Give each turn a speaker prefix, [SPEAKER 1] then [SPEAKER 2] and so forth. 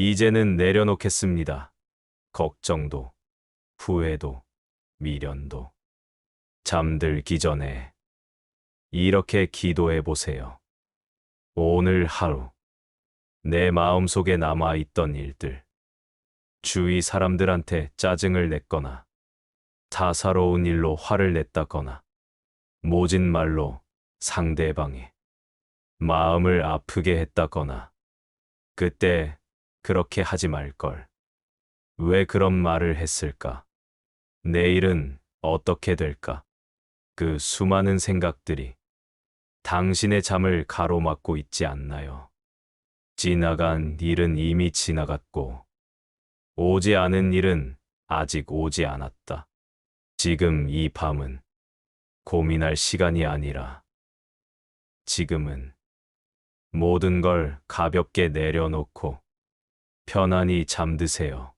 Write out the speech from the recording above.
[SPEAKER 1] 이제는 내려놓겠습니다. 걱정도, 후회도, 미련도. 잠들기 전에 이렇게 기도해 보세요. 오늘 하루 내 마음속에 남아 있던 일들, 주위 사람들한테 짜증을 냈거나 사사로운 일로 화를 냈다거나 모진 말로 상대방의 마음을 아프게 했다거나 그때 그렇게 하지 말걸. 왜 그런 말을 했을까? 내일은 어떻게 될까? 그 수많은 생각들이 당신의 잠을 가로막고 있지 않나요? 지나간 일은 이미 지나갔고, 오지 않은 일은 아직 오지 않았다. 지금 이 밤은 고민할 시간이 아니라, 지금은 모든 걸 가볍게 내려놓고 편안히 잠드세요.